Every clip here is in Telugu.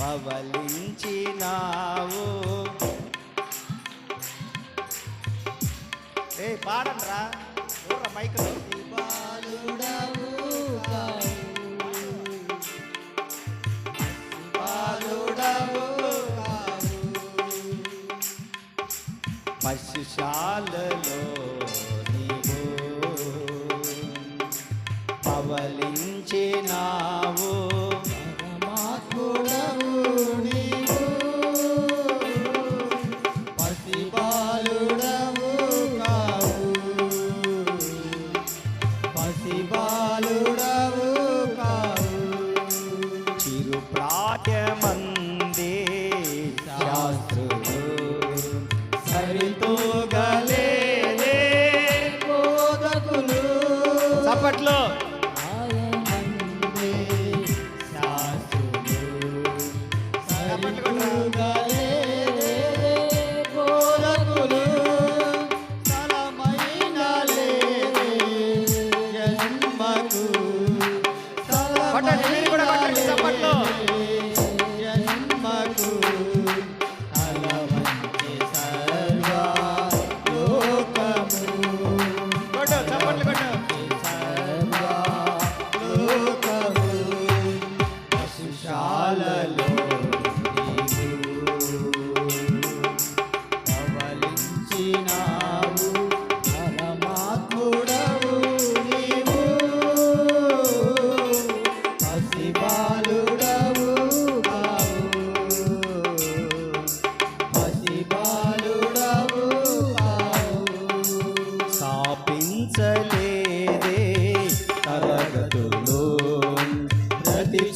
పవలించినావు. ఏ పాడంరా మైకులు. బాలుడవు బాలుడవు పశుశాలలో నీవు పవలించినావు.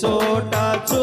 చోట చూ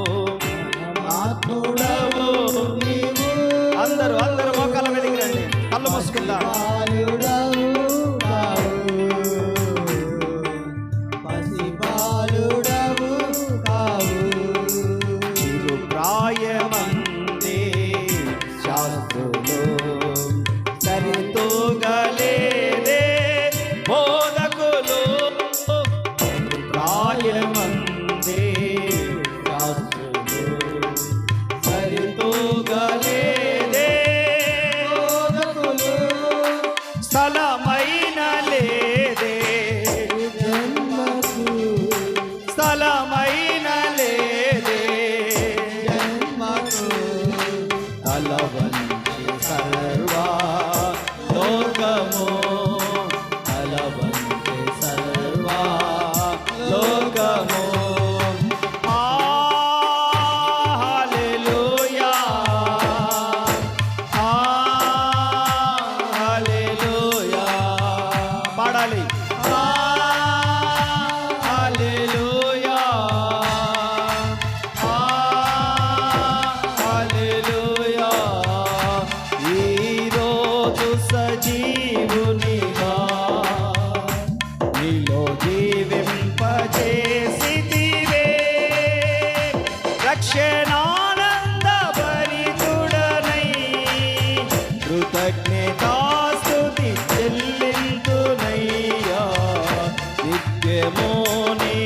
నిత్యమోని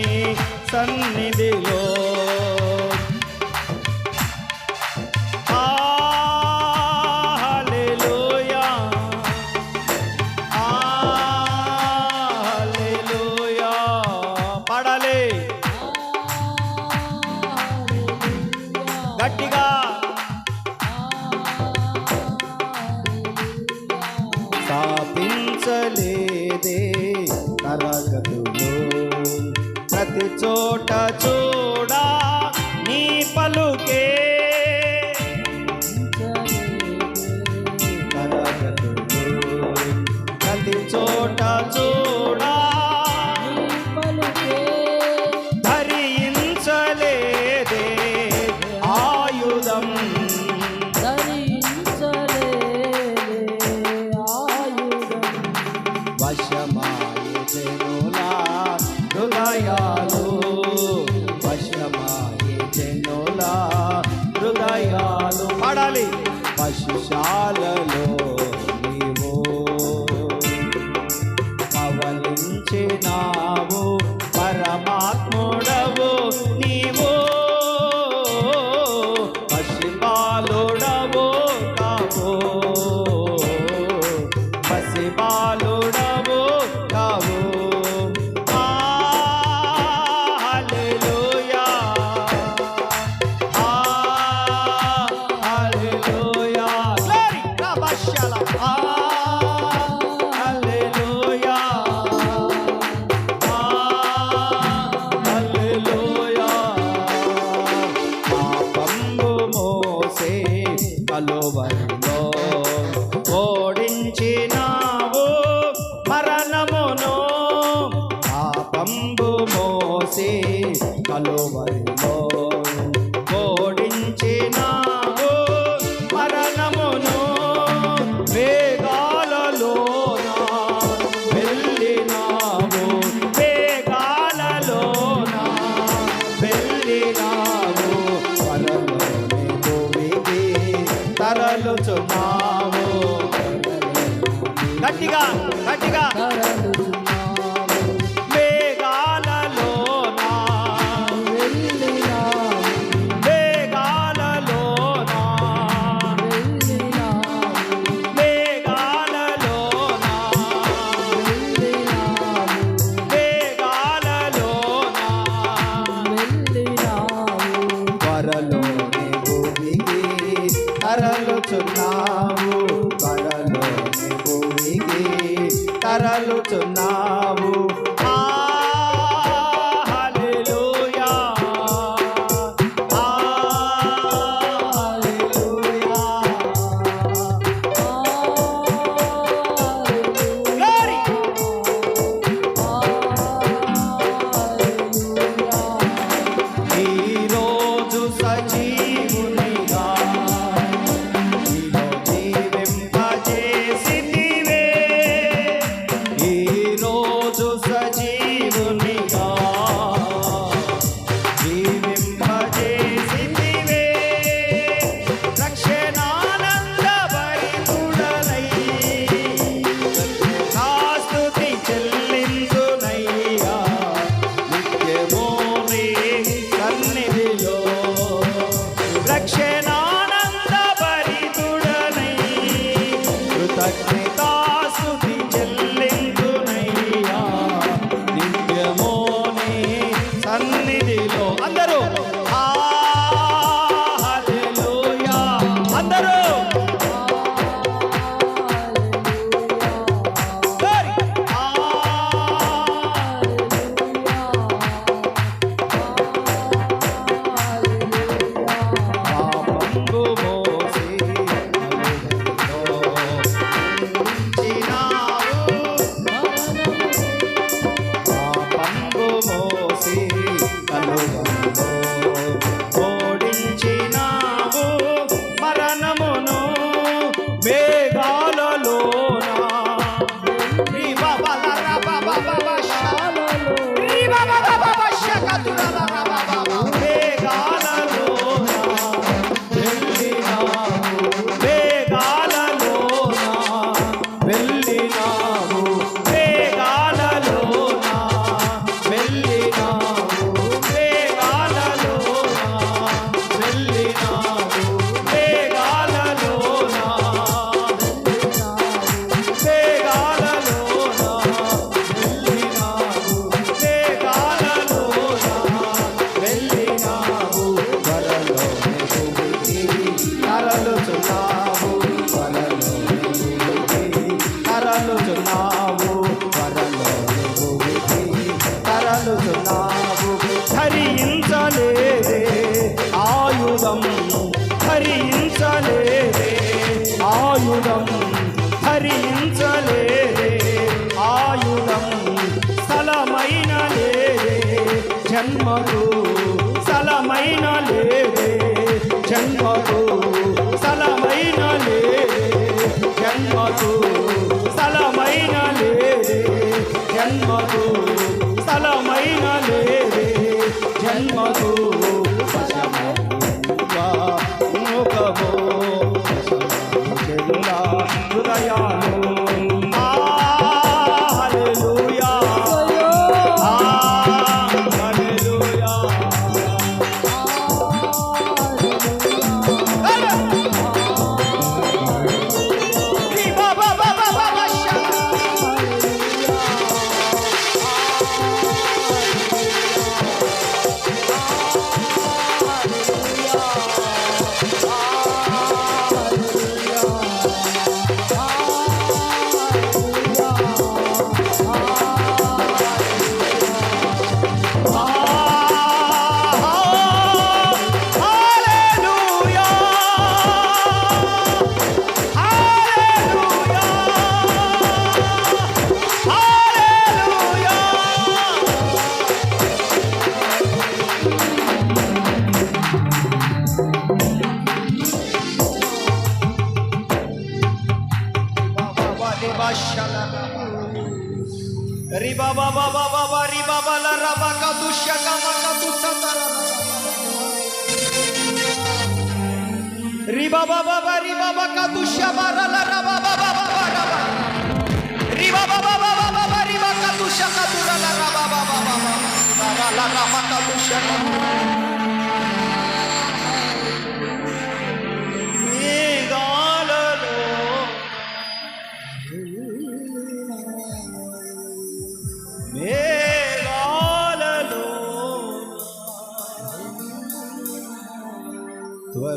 సన్నిధిలో ప్రతి చోట చూడా మోసే కలువరిలో Riba baba baba baba riba bala ka katu shaka makatu satara. Riba baba baba riba baba katu ba la raba baba baba raba. Riba baba baba baba riba katu shaka tu la raba baba baba. La raba katu shaka.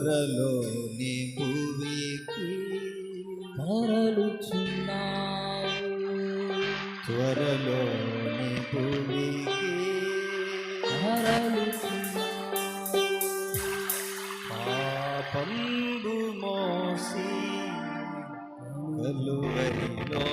త్వరలో భూమికి త్వరలో త్వరలోని భూమికి పాపంబు మోసి కలువరిలో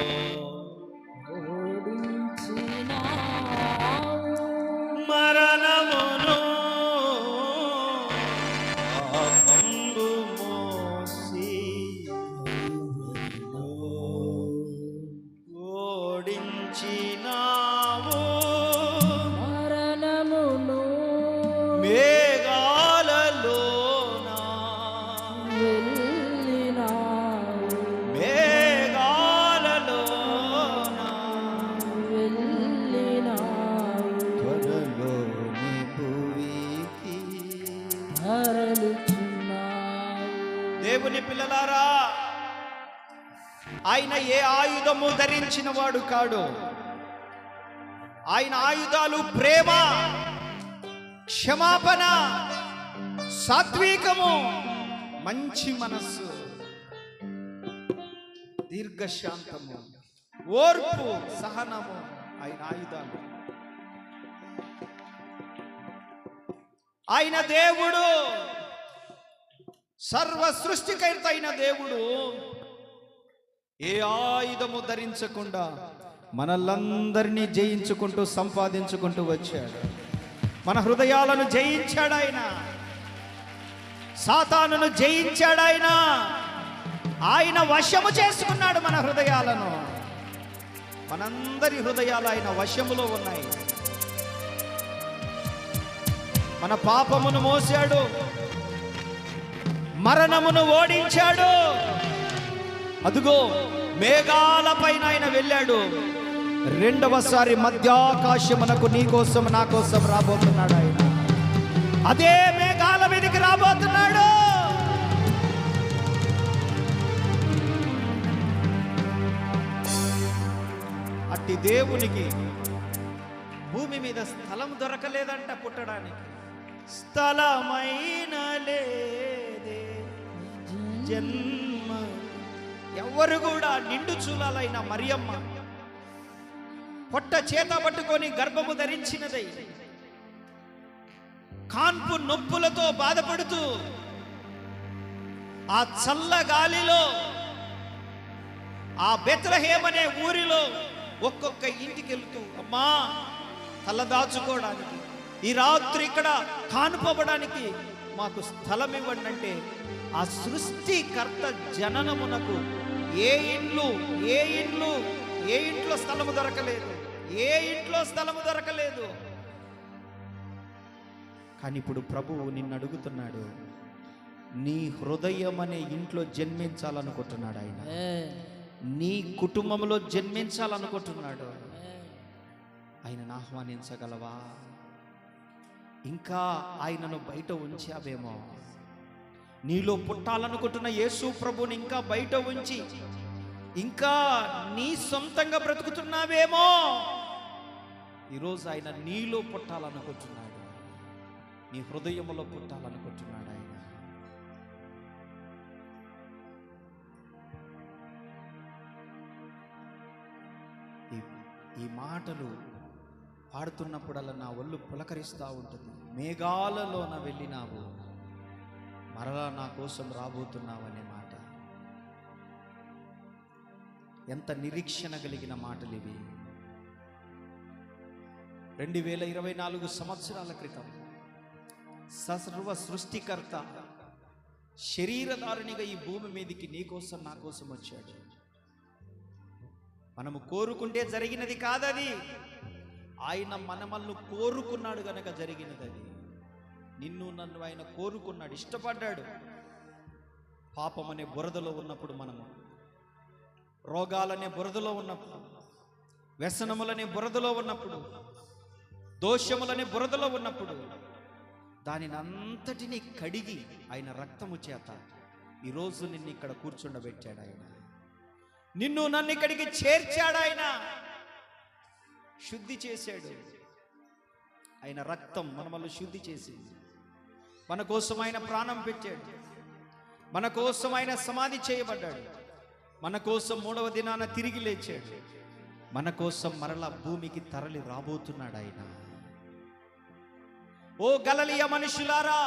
ఆయుధము వాడు కాడు. ఆయన ఆయుధాలు ప్రేమ క్షమాపణ సాత్వికము మంచి మనస్సు దీర్ఘశాంతము ఓర్పు సహనము ఆయన ఆయుధాలు. ఆయన దేవుడు సర్వ సృష్టికర్త అయిన దేవుడు ఏ ఆయుధము ధరించకుండా మనల్లందరినీ జయించుకుంటూ సంపాదించుకుంటూ వచ్చాడు. మన హృదయాలను జయించాడు ఆయన. సాతానును జయించాడు ఆయన. ఆయన వశము చేసుకున్నాడు మన హృదయాలను. మనందరి హృదయాలు ఆయన వశములో ఉన్నాయి. మన పాపమును మోసాడు. మరణమును ఓడించాడు. అదుగో మేఘాల పైన ఆయన వెళ్ళాడు. రెండవసారి మధ్యాకాశమునకు నీ కోసం నా కోసం రాబోతున్నాడు ఆయన. అదే మేఘాల మీదకి రాబోతున్నాడు. అట్టి దేవునికి భూమి మీద స్థలం దొరకలేదంట పుట్టడానికి. స్థలమైన లేదే. జన్మ ఎవరు కూడా నిండు చూలాలైన మరియమ్మ పొట్ట చేత పట్టుకొని గర్భము ధరించినదై. కాన్పు నొప్పులతో బాధపడుతూ ఆ చల్ల గాలిలో ఆ బెత్రహేమనే ఊరిలో ఒక్కొక్క ఇంటికి వెళుతూ అమ్మా తలదాచుకోవడానికి ఈ రాత్రి ఇక్కడ కానుకోవడానికి మాకు స్థలం ఇవ్వండి అంటే ఆ సృష్టికర్త జననమునకు ఏ ఇండ్లు ఏ ఇండ్లు ఏ ఇంట్లో స్థలము దొరకలేదు ఏ ఇంట్లో స్థలము దొరకలేదు. కానీ ఇప్పుడు ప్రభువు నిన్ను అడుగుతున్నాడు నీ హృదయం అనే ఇంట్లో జన్మించాలనుకుంటున్నాడు ఆయన. నీ కుటుంబంలో జన్మించాలనుకుంటున్నాడు. ఆయనను ఆహ్వానించగలవా? ఇంకా ఆయనను బయట ఉంచావేమో? నీలో పుట్టాలనుకుంటున్న యేసు ప్రభుని ఇంకా బయట ఉంచి ఇంకా నీ సొంతంగా బ్రతుకుతున్నావేమో? ఈరోజు ఆయన నీలో పుట్టాలనుకుంటున్నాడు. నీ హృదయంలో పుట్టాలనుకుంటున్నాడు ఆయన. ఈ ఈ మాటలు పాడుతున్నప్పుడల్లా నా ఒళ్ళు పులకరిస్తూ ఉంటుంది. మేఘాలలోన వెళ్ళినావు. మరలా నా కోసం రాబోతున్నావనే మాట. ఎంత నిరీక్షణ కలిగిన మాటలు ఇవి. రెండు వేల ఇరవై నాలుగు సంవత్సరాల క్రితం సర్వ సృష్టికర్త శరీరధారునిగా ఈ భూమి మీదకి నీ కోసం నా కోసం వచ్చాడు. మనము కోరుకుంటే జరిగినది కాదది. ఆయన మనమల్ని కోరుకున్నాడు గనక జరిగినది అది నిన్ను నన్ను ఆయన కోరుకున్నాడు ఇష్టపడ్డాడు. పాపం అనే బురదలో ఉన్నప్పుడు మనము రోగాలనే బురదలో ఉన్నప్పుడు వ్యసనములనే బురదలో ఉన్నప్పుడు దోషములనే బురదలో ఉన్నప్పుడు దానిని అంతటినీ కడిగి ఆయన రక్తము చేత ఈరోజు నిన్ను ఇక్కడ కూర్చుండబెట్టాడు ఆయన. నిన్ను నన్ను ఇక్కడికి చేర్చాడు ఆయన. శుద్ధి చేశాడు. ఆయన రక్తం మనమల్ని శుద్ధి చేసింది. మన కోసం ఆయన ప్రాణం పెట్టాడు. మన కోసం ఆయన సమాధి చేయబడ్డాడు. మన కోసం మూడవ దినాన తిరిగి లేచాడు. మన కోసం మరలా భూమికి తరలి రాబోతున్నాడు ఆయన. ఓ గలలియ మనుషులారా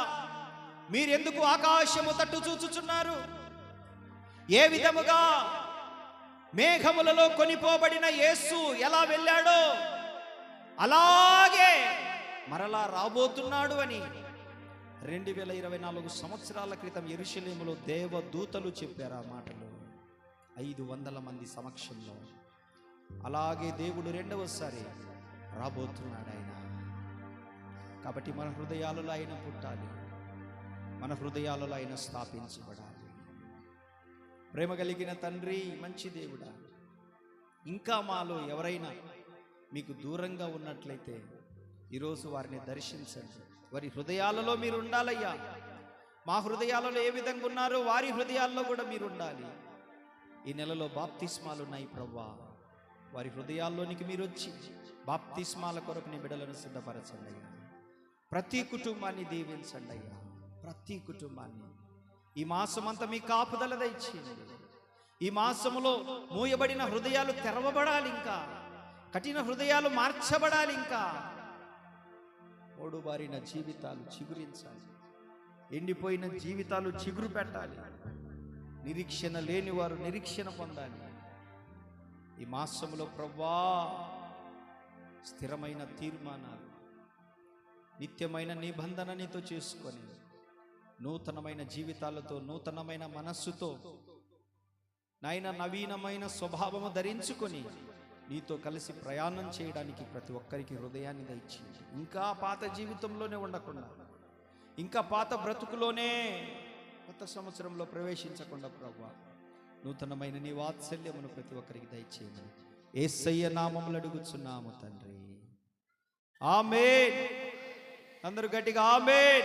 మీరెందుకు ఆకాశము తట్టు చూచుచున్నారు? ఏ విధముగా మేఘములలో కొనిపోబడిన యేసు ఎలా వెళ్ళాడో అలాగే మరలా రాబోతున్నాడు అని రెండు వేల ఇరవై నాలుగు సంవత్సరాల క్రితం ఎరుషలేములో దేవదూతలు చెప్పారు ఆ మాటలు. ఐదు వందల మంది సమక్షంలో. అలాగే దేవుడు రెండవసారి రాబోతున్నాడు ఆయన. కాబట్టి మన హృదయాలలో ఆయన పుట్టాలి. మన హృదయాలలో ఆయన స్థాపించబడాలి. ప్రేమ కలిగిన తండ్రి మంచి దేవుడా. ఇంకా మాలో ఎవరైనా మీకు దూరంగా ఉన్నట్లయితే ఈరోజు వారిని దర్శించండి. వారి హృదయాలలో మీరు ఉండాలయ్యా. మా హృదయాలలో ఏ విధంగా ఉన్నారో వారి హృదయాల్లో కూడా మీరు ఉండాలి. ఈ నెలలో బాప్తిస్మాలు ఉన్నాయి ప్రవ్వా. వారి హృదయాల్లోనికి మీరు వచ్చి బాప్తిస్మాల కొరకు నీ బిడలను సిద్ధపరచండి అయ్యా. ప్రతి కుటుంబాన్ని దీవించండి అయ్యా. ప్రతి కుటుంబాన్ని. ఈ మాసమంతా మీ కాపుదల దయచేయండి ఈ మాసములో మూయబడిన హృదయాలు తెరవబడాలి ఇంకా. కఠిన హృదయాలు మార్చబడాలి ఇంకా. ఓడుబారిన జీవితాలు చిగురించాలి. ఎండిపోయిన జీవితాలు చిగురు పెట్టాలి. నిరీక్షణ లేని వారు నిరీక్షణ పొందాలి. ఈ మాసంలో ప్రవ్వా స్థిరమైన తీర్మానాలు నిత్యమైన నిబంధన నీతో చేసుకొని నూతనమైన జీవితాలతో నూతనమైన మనస్సుతో నాయన నవీనమైన స్వభావము ధరించుకొని నీతో కలిసి ప్రయాణం చేయడానికి ప్రతి ఒక్కరికి హృదయాన్ని దయచేయండి. ఇంకా పాత జీవితంలోనే ఉండకుండా ఇంకా పాత బ్రతుకులోనే కొత్త సంవత్సరంలో ప్రవేశించకుండా ప్రభు నూతనమైన నీ వాత్సల్యమును ప్రతి ఒక్కరికి దయచేయండి ఏసయ్య నామములు అడుగుచున్నాము తండ్రి. ఆమె అందరూ గట్టిగా ఆమె